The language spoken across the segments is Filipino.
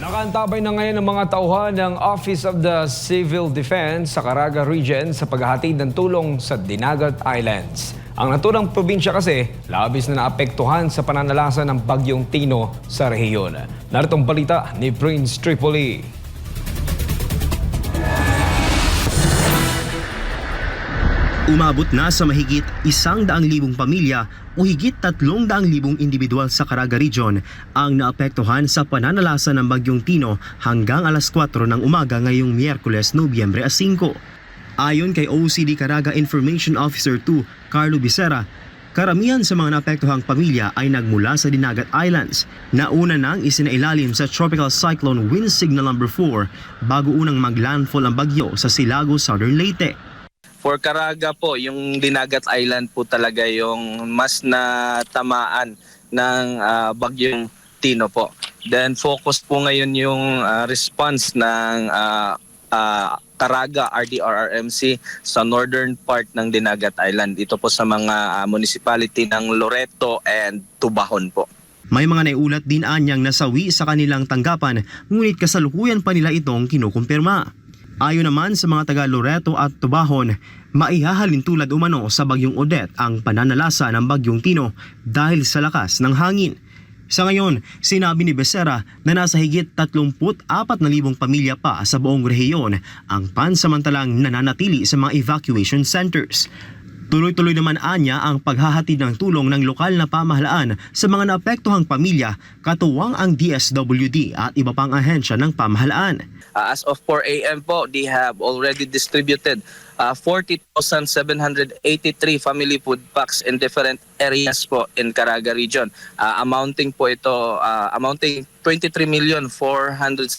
Nakaantabay na ngayon ang mga tauhan ng Office of the Civil Defense sa Caraga Region sa paghahatid ng tulong sa Dinagat Islands. Ang naturang probinsya kasi labis na naapektuhan sa pananalasa ng Bagyong Tino sa rehiyon. Naritong balita ni Prince Tripoli. Umabot na sa mahigit isang daang libong pamilya o higit tatlong daang libong individual sa Caraga Region ang naapektuhan sa pananalasa ng Bagyong Tino hanggang alas 4 ng umaga ngayong Miyerkules, Nobyembre 5. Ayon kay OCD Caraga Information Officer 2, Carlo Becerra, karamihan sa mga naapektuhang pamilya ay nagmula sa Dinagat Islands na una nang isinailalim sa Tropical Cyclone Wind Signal Number 4 bago unang maglandfall ang bagyo sa Silago, Southern Leyte. For Caraga po, yung Dinagat Island po talaga yung mas na tamaan ng ah, bagyong Tino po. Then focus po ngayon yung ah, response ng ah, ah, Caraga RDRRMC sa northern part ng Dinagat Island. Ito po sa mga ah, municipality ng Loreto and Tubahon po. May mga naiulat din anyang nasawi sa kanilang tanggapan ngunit kasalukuyan pa nila itong kinukumpirma. Ayon naman sa mga taga Loreto at Tubahon, maihahalin tulad umano sa bagyong Odette ang pananalasa ng bagyong Tino dahil sa lakas ng hangin. Sa ngayon, sinabi ni Becerra na nasa higit 34,000 pamilya pa sa buong rehiyon ang pansamantalang nananatili sa mga evacuation centers. Tuloy-tuloy naman anya ang paghahatid ng tulong ng lokal na pamahalaan sa mga naapektuhang pamilya katuwang ang DSWD at iba pang ahensya ng pamahalaan. Uh, as of 4 a.m. po, they have already distributed uh, 40,783 family food packs in different areas po in Caraga region. Uh, amounting po ito, uh, amounting 23,471,757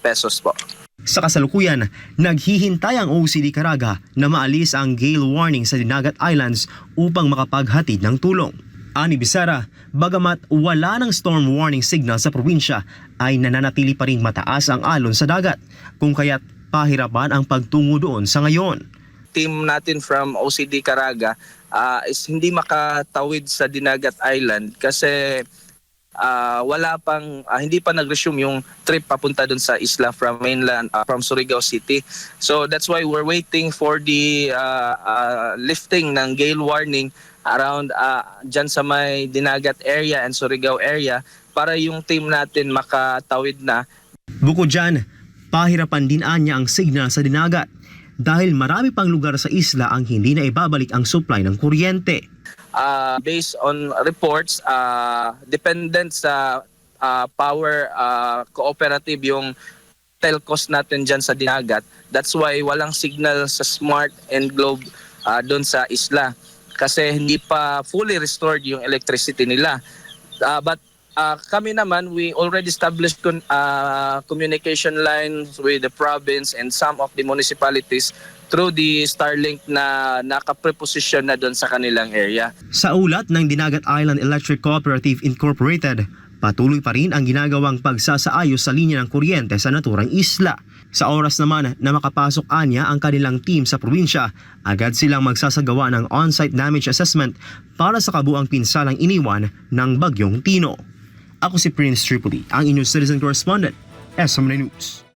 pesos po. Sa kasalukuyan, naghihintay ang OCD Caraga na maalis ang gale warning sa Dinagat Islands upang makapaghatid ng tulong. Ani Bisara, bagamat wala ng storm warning signal sa probinsya, ay nananatili pa rin mataas ang alon sa dagat, kung kaya't pahirapan ang pagtungo doon sa ngayon. team natin from OCD Caraga uh, is hindi makatawid sa Dinagat Island kasi uh, wala pang uh, hindi pa nag-resume yung trip papunta dun sa isla from mainland uh, from Surigao City. So that's why we're waiting for the uh, uh, lifting ng gale warning around uh, dyan sa may Dinagat area and Surigao area para yung team natin makatawid na Bukod dyan, pahirapan din anya ang signal sa dinagat dahil marami pang lugar sa isla ang hindi na ibabalik ang supply ng kuryente. Uh, based on reports, uh, dependent sa uh, power uh, cooperative yung telcos natin dyan sa Dinagat. That's why walang signal sa Smart and Globe uh, doon sa isla. Kasi hindi pa fully restored yung electricity nila. Uh, but uh, kami naman, we already established con- uh, communication lines with the province and some of the municipalities through the Starlink na naka-preposition na doon sa kanilang area. Sa ulat ng Dinagat Island Electric Cooperative Incorporated, patuloy pa rin ang ginagawang pagsasaayos sa linya ng kuryente sa naturang isla. Sa oras naman na makapasok anya ang kanilang team sa probinsya, agad silang magsasagawa ng on-site damage assessment para sa kabuang pinsalang iniwan ng Bagyong Tino. Ako si Prince Tripoli, ang inyong citizen correspondent, SMN News.